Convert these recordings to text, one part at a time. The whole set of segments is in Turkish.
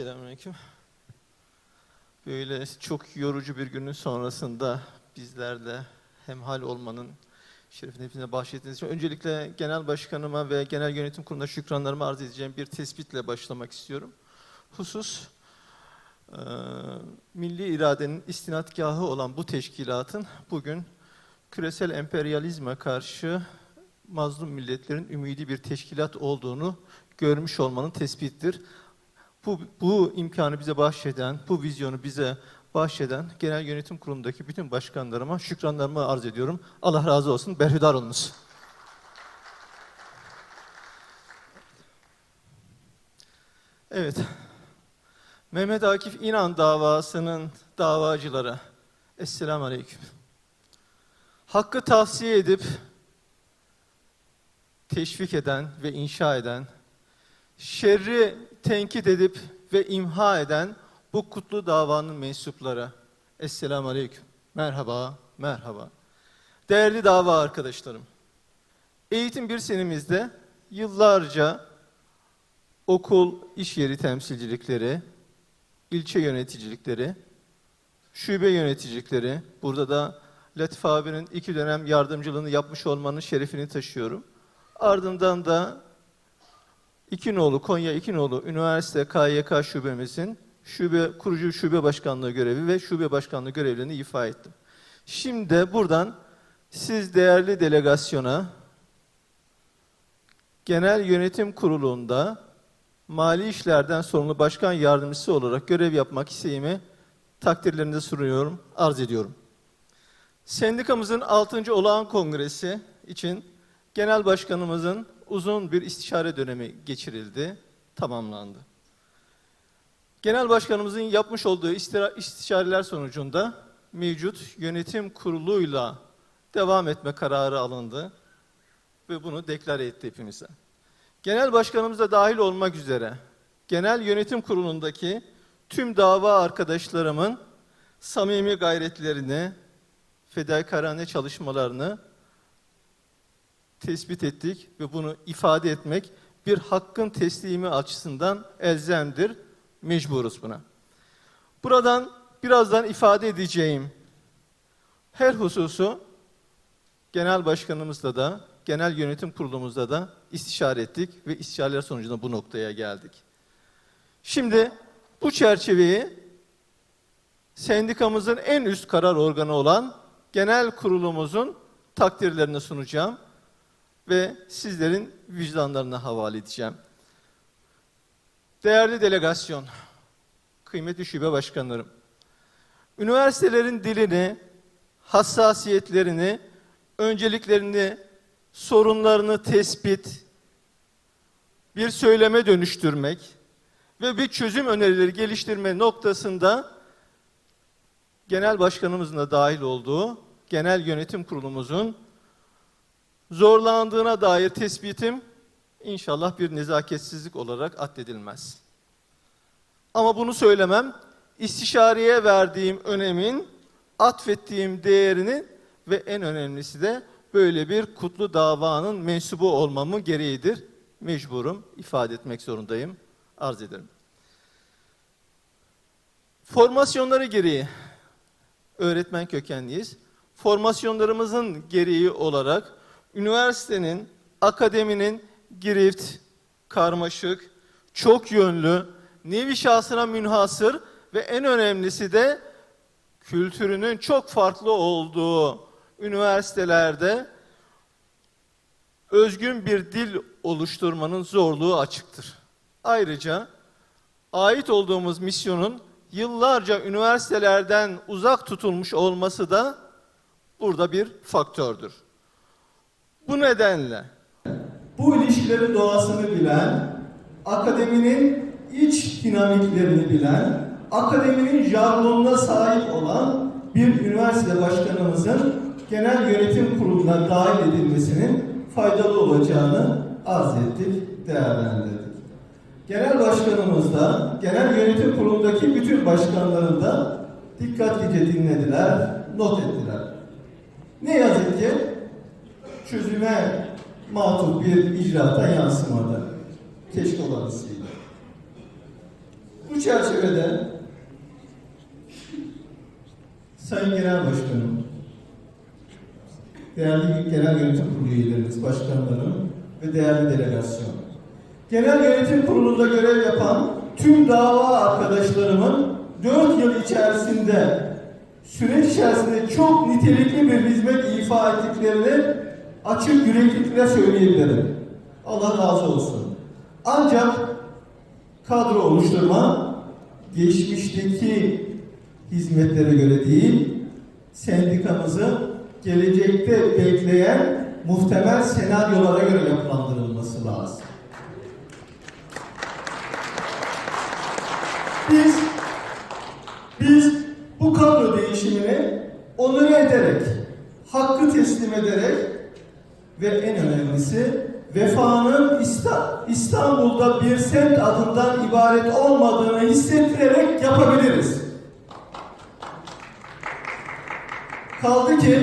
Selamünaleyküm. Böyle çok yorucu bir günün sonrasında bizlerle hemhal olmanın şerefini hepinize bahşettiğiniz için öncelikle genel başkanıma ve genel yönetim kuruluna şükranlarımı arz edeceğim bir tespitle başlamak istiyorum. Husus eee, milli iradenin istinadgahı olan bu teşkilatın bugün küresel emperyalizme karşı mazlum milletlerin ümidi bir teşkilat olduğunu görmüş olmanın tespittir. Bu, bu imkanı bize bahşeden, bu vizyonu bize bahşeden genel yönetim kurulundaki bütün başkanlarıma şükranlarımı arz ediyorum. Allah razı olsun, berhudar olunuz. Evet. Mehmet Akif İnan davasının davacıları. Esselamu Aleyküm. Hakkı tavsiye edip teşvik eden ve inşa eden, şerri tenkit edip ve imha eden bu kutlu davanın mensupları. Esselamu Aleyküm. Merhaba, merhaba. Değerli dava arkadaşlarım, eğitim bir senemizde yıllarca okul, iş yeri temsilcilikleri, ilçe yöneticilikleri, şube yöneticilikleri, burada da Latif abinin iki dönem yardımcılığını yapmış olmanın şerefini taşıyorum. Ardından da İkinoğlu, Konya İkinoğlu Üniversite KYK şubemizin şube kurucu şube başkanlığı görevi ve şube başkanlığı görevlerini ifa ettim. Şimdi buradan siz değerli delegasyona Genel Yönetim Kurulu'nda mali işlerden sorumlu başkan yardımcısı olarak görev yapmak isteğimi takdirlerinize sunuyorum, arz ediyorum. Sendikamızın 6. olağan kongresi için genel başkanımızın uzun bir istişare dönemi geçirildi, tamamlandı. Genel başkanımızın yapmış olduğu istişareler sonucunda mevcut yönetim kuruluyla devam etme kararı alındı ve bunu deklare etti hepimize. Genel başkanımız da dahil olmak üzere genel yönetim kurulundaki tüm dava arkadaşlarımın samimi gayretlerini, fedakarane çalışmalarını tespit ettik ve bunu ifade etmek bir hakkın teslimi açısından elzemdir. Mecburuz buna. Buradan birazdan ifade edeceğim her hususu genel başkanımızla da, genel yönetim kurulumuzda da istişare ettik ve istişareler sonucunda bu noktaya geldik. Şimdi bu çerçeveyi sendikamızın en üst karar organı olan genel kurulumuzun takdirlerini sunacağım ve sizlerin vicdanlarına havale edeceğim. Değerli delegasyon, kıymetli şube başkanlarım, üniversitelerin dilini, hassasiyetlerini, önceliklerini, sorunlarını tespit, bir söyleme dönüştürmek ve bir çözüm önerileri geliştirme noktasında genel başkanımızın da dahil olduğu genel yönetim kurulumuzun zorlandığına dair tespitim inşallah bir nezaketsizlik olarak addedilmez. Ama bunu söylemem istişareye verdiğim önemin atfettiğim değerini ve en önemlisi de böyle bir kutlu davanın mensubu olmamı gereğidir. Mecburum ifade etmek zorundayım. Arz ederim. Formasyonları gereği öğretmen kökenliyiz. Formasyonlarımızın gereği olarak üniversitenin, akademinin girift, karmaşık, çok yönlü, nevi şahsına münhasır ve en önemlisi de kültürünün çok farklı olduğu üniversitelerde özgün bir dil oluşturmanın zorluğu açıktır. Ayrıca ait olduğumuz misyonun yıllarca üniversitelerden uzak tutulmuş olması da burada bir faktördür. Bu nedenle bu ilişkilerin doğasını bilen, akademinin iç dinamiklerini bilen, akademinin jargonuna sahip olan bir üniversite başkanımızın genel yönetim kuruluna dahil edilmesinin faydalı olacağını arz ettik, değerlendirdik. Genel başkanımız da, genel yönetim kurulundaki bütün başkanları da dikkatlice dinlediler, not ettiler. Ne yazık ki çözüme matuf bir icraata yansımadı. Keşke olasıydı. Bu çerçevede Sayın Genel Başkanım, değerli Genel Yönetim Kurulu üyelerimiz, başkanlarım ve değerli delegasyon. Genel Yönetim Kurulu'nda görev yapan tüm dava arkadaşlarımın 4 yıl içerisinde süreç içerisinde çok nitelikli bir hizmet ifa ettiklerini açık yüreklilikle söyleyebilirim. Allah razı olsun. Ancak kadro oluşturma geçmişteki hizmetlere göre değil, sendikamızı gelecekte bekleyen muhtemel senaryolara göre yapılandırılması lazım. Biz biz bu kadro değişimini onore ederek, hakkı teslim ederek ve en önemlisi vefanın İsta- İstanbul'da bir semt adından ibaret olmadığını hissettirerek yapabiliriz. Kaldı ki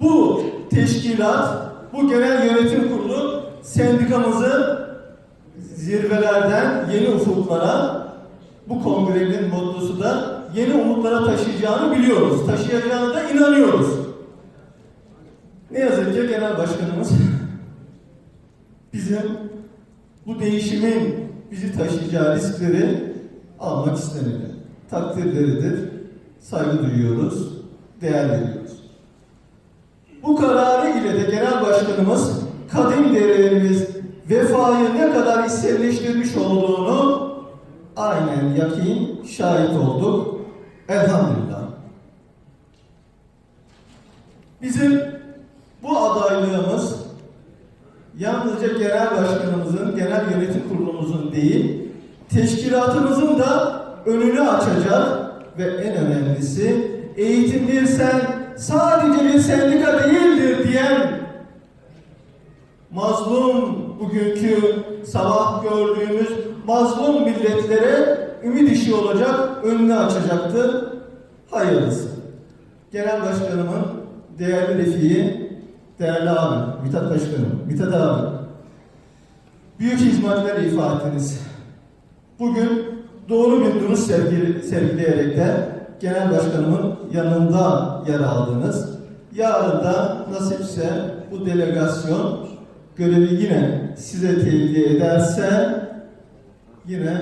bu teşkilat, bu genel yönetim kurulu sendikamızı zirvelerden yeni ufuklara, bu kongrenin mottosu da yeni umutlara taşıyacağını biliyoruz. Taşıyacağına da inanıyoruz. Ne yazık ki genel başkanımız bizim bu değişimin bizi taşıyacağı riskleri almak istemedi. Takdirleridir, saygı duyuyoruz, değer veriyoruz. Bu kararı ile de genel başkanımız kadim değerlerimiz vefayı ne kadar içselleştirmiş olduğunu aynen yakin şahit olduk. Elhamdülillah. Bizim bu adaylığımız yalnızca genel başkanımızın, genel yönetim kurulumuzun değil, teşkilatımızın da önünü açacak ve en önemlisi eğitim bir sen sadece bir sendika değildir diyen mazlum bugünkü sabah gördüğümüz mazlum milletlere ümit işi olacak, önünü açacaktır. Hayırlısı. Genel Başkanımın değerli refiği, değerli abim, Mithat Başkanım, Mithat abi. Büyük hizmetler ifa ettiniz. Bugün doğru bir duruş sergile- sergileyerek de Genel Başkanımın yanında yer aldınız. Yarın da nasipse bu delegasyon görevi yine size tevdi ederse yine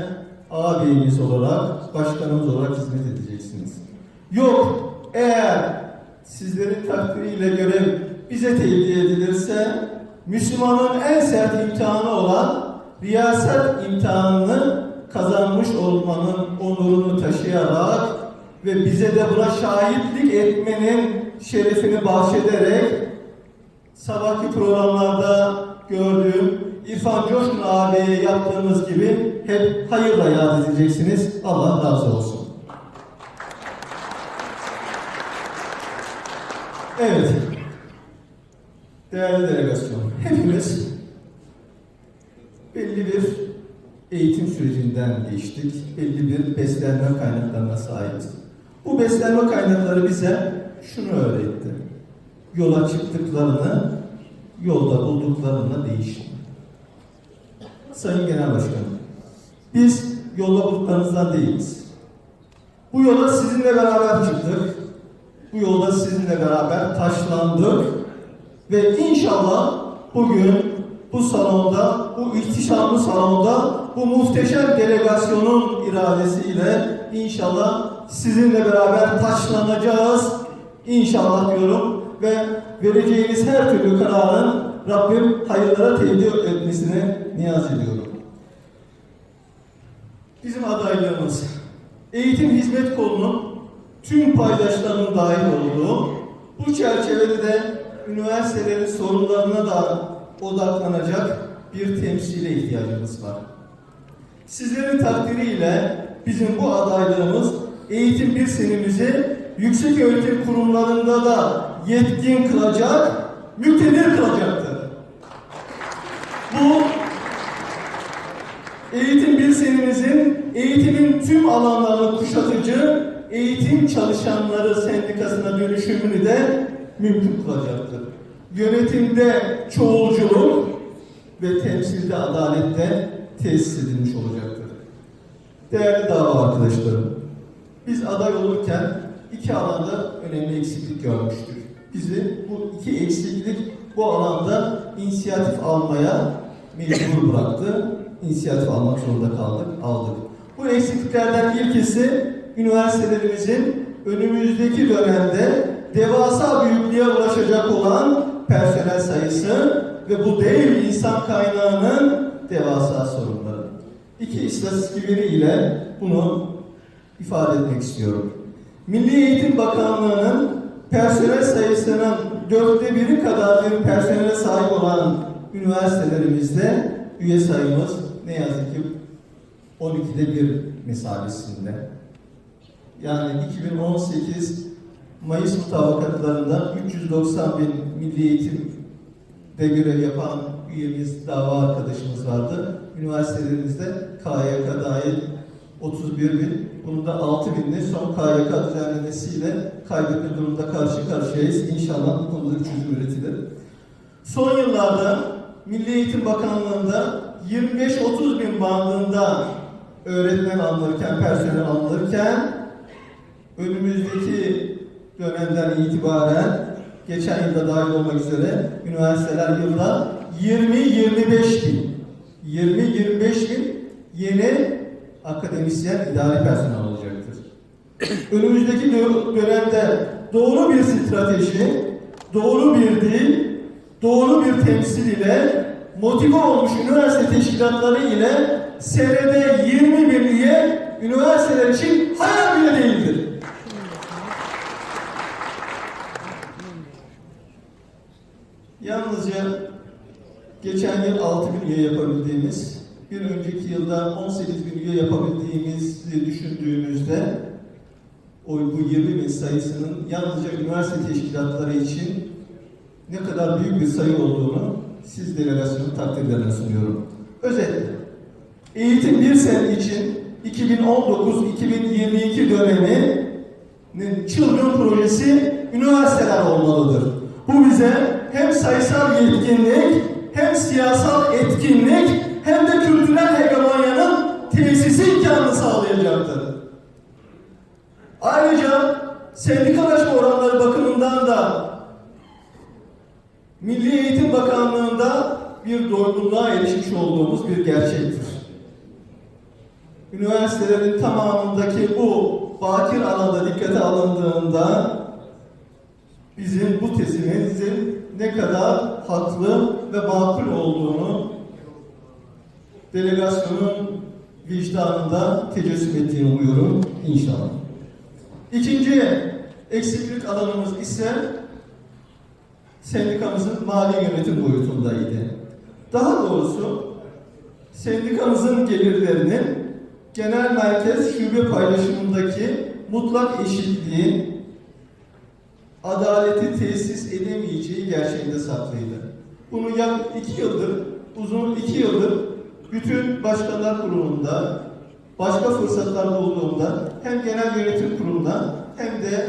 ağabeyimiz olarak, başkanımız olarak hizmet edeceksiniz. Yok, eğer sizlerin takdiriyle görev bize tevdi edilirse, Müslümanın en sert imtihanı olan riyaset imtihanını kazanmış olmanın onurunu taşıyarak ve bize de buna şahitlik etmenin şerefini bahşederek sabahki programlarda gördüğüm İrfan Coşkun ağabeye yaptığımız gibi hep hayırla yad edeceksiniz. Allah razı olsun. Evet. Değerli delegasyon, hepimiz belli bir eğitim sürecinden geçtik. Belli bir beslenme kaynaklarına sahibiz. Bu beslenme kaynakları bize şunu öğretti. Yola çıktıklarını, yolda bulduklarına değişin. Sayın Genel Başkanım, biz yolda bulduklarınızdan değiliz. Bu yola sizinle beraber çıktık. Bu yolda sizinle beraber taşlandık. Ve inşallah bugün bu salonda, bu ihtişamlı salonda, bu muhteşem delegasyonun iradesiyle inşallah sizinle beraber taşlanacağız. İnşallah diyorum ve vereceğiniz her türlü kararın Rabbim hayırlara tevdi etmesini niyaz ediyorum. Bizim adaylığımız eğitim hizmet kolunun tüm paydaşlarının dahil olduğu bu çerçevede de üniversitelerin sorunlarına da odaklanacak bir temsile ihtiyacımız var. Sizlerin takdiriyle bizim bu adaylığımız eğitim bir senemizi yüksek öğretim kurumlarında da yetkin kılacak, müktedir kılacaktır. Bu eğitim bir senemizin eğitimin tüm alanlarını kuşatıcı eğitim çalışanları sendikasına dönüşümünü de mümkün kılacaktır. Yönetimde çoğulculuk ve temsilde adalette tesis edilmiş olacaktır. Değerli dava arkadaşlarım, biz aday olurken iki alanda önemli eksiklik görmüştük. Bizi bu iki eksiklik bu alanda inisiyatif almaya mecbur bıraktı. İnisiyatif almak zorunda kaldık, aldık. Bu eksikliklerden ilkisi üniversitelerimizin önümüzdeki dönemde devasa büyüklüğe ulaşacak olan personel sayısı ve bu dev insan kaynağının devasa sorunları. İki istatistik veri ile bunu ifade etmek istiyorum. Milli Eğitim Bakanlığı'nın personel sayısının dörtte biri kadar bir personele sahip olan üniversitelerimizde üye sayımız ne yazık ki 12'de bir mesabesinde. Yani 2018 Mayıs mutabakatlarında 390 bin milli eğitimde görev yapan üyemiz, dava arkadaşımız vardı. Üniversitelerimizde KYK dahil 31 bin, bunu da 6 binli son KYK düzenlemesiyle kaybetme durumunda karşı karşıyayız. İnşallah bu konuda bir çözüm üretilir. Son yıllarda Milli Eğitim Bakanlığı'nda 25-30 bin bandında öğretmen alınırken, personel alınırken önümüzdeki dönemden itibaren geçen yılda dahil olmak üzere üniversiteler yılda 20-25 bin 20-25 bin yeni akademisyen idari personel olacaktır. Önümüzdeki dö- dönemde doğru bir strateji, doğru bir dil, doğru bir temsil ile motive olmuş üniversite teşkilatları ile senede 20 bin üye üniversiteler için hayal bile değildir. Yalnızca geçen yıl 6 bin üye yapabildiğimiz, bir önceki yılda 18 bin üye yapabildiğimizi düşündüğümüzde o bu 20 bin sayısının yalnızca üniversite teşkilatları için ne kadar büyük bir sayı olduğunu siz delegasyonun takdirlerine sunuyorum. Özetle, eğitim bir sene için 2019-2022 döneminin çılgın projesi üniversiteler olmalıdır. Bu bize hem sayısal yetkinlik, hem siyasal etkinlik, hem de kültürel hegemonyanın tesisi imkanını sağlayacaktır. Ayrıca sendikalaşma oranları bakımından da Milli Eğitim Bakanlığı'nda bir doygunluğa erişmiş olduğumuz bir gerçektir. Üniversitelerin tamamındaki bu bakir alanda dikkate alındığında bizim bu tezimizin ne kadar haklı ve makul olduğunu delegasyonun vicdanında tecessüm ettiğini umuyorum inşallah. İkinci eksiklik alanımız ise sendikamızın mali yönetim boyutundaydı. Daha doğrusu sendikamızın gelirlerinin genel merkez şube paylaşımındaki mutlak eşitliği adaleti tesis edemeyeceği gerçeğinde saklıydı. Bunu yak iki yıldır, uzun iki yıldır bütün başkanlar kurulunda, başka fırsatlar bulduğumda hem genel yönetim kurulunda hem de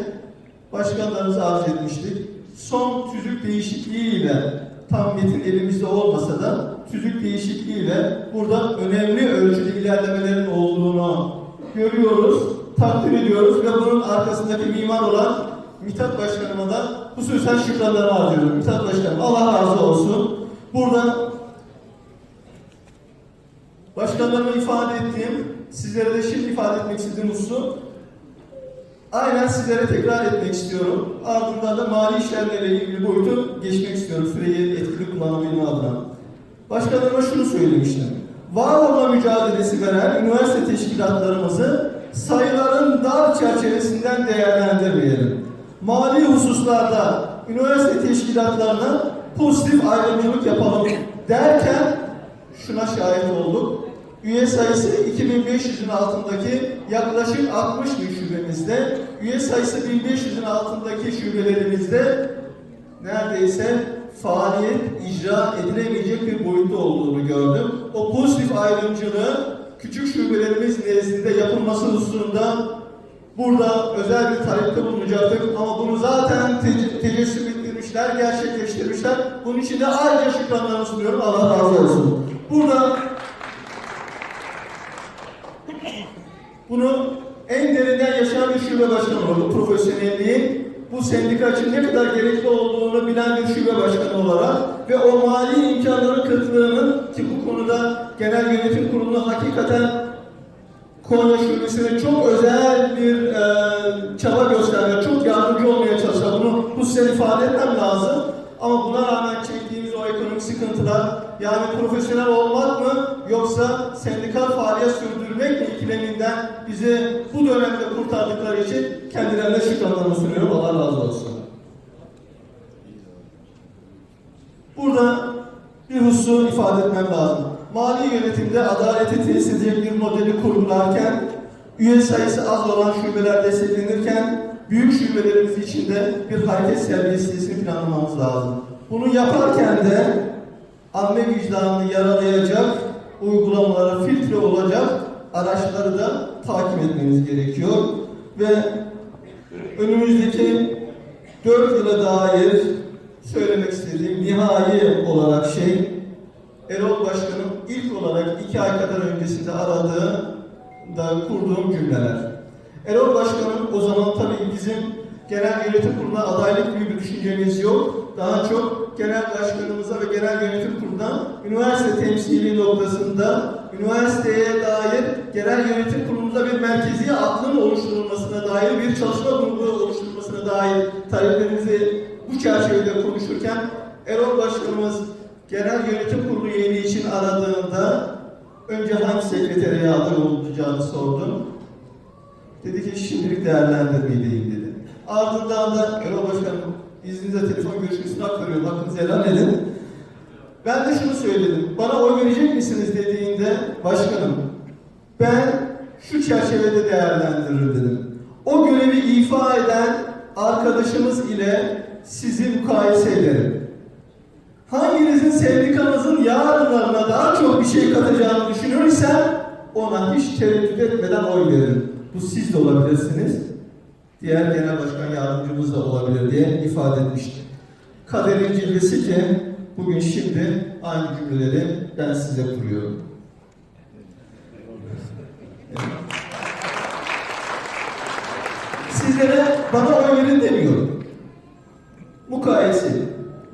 başkanlarımıza arz etmiştik. Son tüzük değişikliğiyle tam metin elimizde olmasa da tüzük değişikliğiyle burada önemli ölçüde ilerlemelerin olduğunu görüyoruz, takdir ediyoruz ve bunun arkasındaki mimar olan Mithat Başkanıma da hususen şükranlarımı arıyorum. Mithat Başkanım Allah razı olsun. Burada başkanlarıma ifade ettiğim, sizlere de şimdi ifade etmek istediğim hususu aynen sizlere tekrar etmek istiyorum. Ardından da mali işlemlerle ilgili boyutu geçmek istiyorum süreyi etkili kullanabilme adına. Başkanlarıma şunu söylemiştim. Var olma mücadelesi veren üniversite teşkilatlarımızı sayıların dar çerçevesinden değerlendirmeyelim. Mali hususlarda üniversite teşkilatlarına pozitif ayrımcılık yapalım derken şuna şahit olduk. Üye sayısı 2500'ün altındaki yaklaşık 60 bin şubemizde, üye sayısı 1500'ün altındaki şubelerimizde neredeyse faaliyet icra edilemeyecek bir boyutta olduğunu gördüm. O pozitif ayrımcılığı küçük şubelerimiz nezdinde yapılması hususunda burada özel bir talepte bulunacaktık ama bunu zaten te- tecessüm ettirmişler, gerçekleştirmişler. Bunun için de ayrıca şükranlarımı sunuyorum. Allah razı olsun. Burada Bunu en derinden yaşayan bir şube başkanı oldu. Profesyonelliğin bu sendika için ne kadar gerekli olduğunu bilen bir şube başkanı olarak ve o mali imkanların kıtlığının ki bu konuda genel yönetim kuruluna hakikaten Konya Şubesi'ne çok özel bir e, çaba gösterdi. Çok yardımcı olmaya çalıştı. Bunu bu size ifade etmem lazım. Ama buna rağmen çektiğimiz o ekonomik sıkıntılar yani profesyonel olmak mı yoksa sendikal faaliyet sürdürmek mi ikileminden bizi bu dönemde kurtardıkları için kendilerine şükranlarımı sunuyorum. Allah razı olsun. Burada bir hususu ifade etmem lazım. Mali yönetimde adaleti tesis edecek bir modeli kurgularken, üye sayısı az olan şubeler desteklenirken, büyük şubelerimiz için de bir hareket serbestiyesini planlamamız lazım. Bunu yaparken de amme vicdanını yaralayacak uygulamalara filtre olacak araçları da takip etmemiz gerekiyor. Ve önümüzdeki 4 yıla dair söylemek istediğim nihai olarak şey Erol Başkan'ın ilk olarak iki ay kadar öncesinde aradığı da kurduğum cümleler. Erol Başkan'ın o zaman tabii bizim genel yönetim kuruluna adaylık gibi bir düşüncemiz yok. Daha çok genel başkanımıza ve genel yönetim kuruluna üniversite temsili noktasında üniversiteye dair genel yönetim kurulumuza bir merkezi aklın oluşturulmasına dair bir çalışma grubu oluşturulmasına dair taleplerimizi bu çerçevede konuşurken Erol Başkanımız genel yönetim kurulu üyeliği için aradığında önce hangi sekreteriye aday olacağını sordum. Dedi ki şimdilik değerlendirmeyeyim dedi. Ardından da Erol Başkanım izninizle telefon görüşmesine hak veriyorum. Hakkınızı helal edin. Ben de şunu söyledim. Bana oy verecek misiniz dediğinde başkanım ben şu çerçevede değerlendiririm dedim. O görevi ifa eden arkadaşımız ile sizi mukayese ederim. Hanginizin sendikamızın yarınlarına daha çok bir şey katacağını düşünürsem ona hiç tereddüt etmeden oy veririm. Bu siz de olabilirsiniz. Diğer genel başkan yardımcımız da olabilir diye ifade etmiştim. Kaderin cilvesi ki bugün şimdi aynı cümleleri ben size kuruyorum. Sizlere bana oy verin demiyorum. Mukayese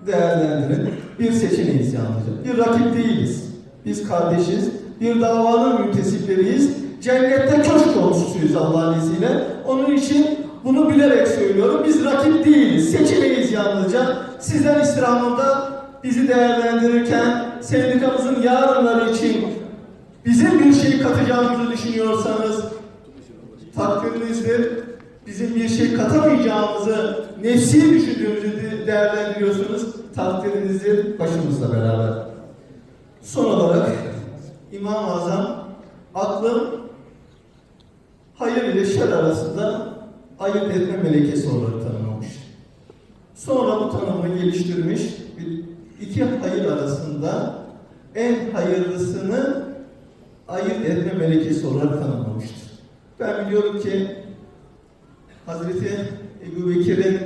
değerlendirin. Bir seçeneğiz yalnızca. Bir rakip değiliz. Biz kardeşiz. Bir davanın müntesipleriyiz. Cennette köşk komşusuyuz Allah'ın izniyle. Onun için bunu bilerek söylüyorum. Biz rakip değiliz. Seçeneğiz yalnızca. Sizden istirhamında bizi değerlendirirken sendikamızın yarınları için bizim bir şey katacağımızı düşünüyorsanız takdirinizdir. Bizim bir şey katamayacağımızı, nefsi düşündüğümüzü de- değerlendiriyorsunuz. Takdirinizdir başımızla beraber. Son olarak İmam-ı Azam aklın hayır ile şer arasında ayırt etme melekesi olarak tanımlamış. Sonra bu tanımı geliştirmiş. İki hayır arasında en hayırlısını ayırt etme melekesi olarak tanımlamıştır. Ben biliyorum ki Hazreti Ebu Bekir'in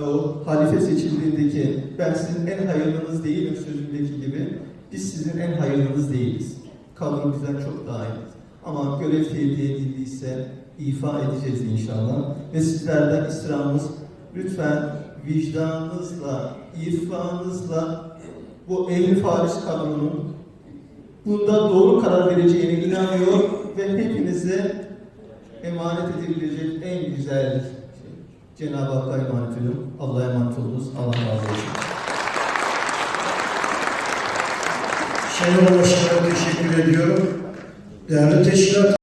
o halife seçildiğindeki ben sizin en hayırlınız değilim sözündeki gibi biz sizin en hayırlınız değiliz. Kavram bizden çok daha iyi. Ama görev tevdi edildiyse ifa edeceğiz inşallah. Ve sizlerden istirhamımız lütfen vicdanınızla, irfanınızla bu ehli faris kanunun bunda doğru karar vereceğine inanıyor ve hepinize emanet edilecek en güzel. Cenab-ı Hakk'a emanet ediyorum. Allah'a emanet olunuz. Allah razı olsun. Sayın Başkan'a teşekkür ediyorum. Değerli teşkilat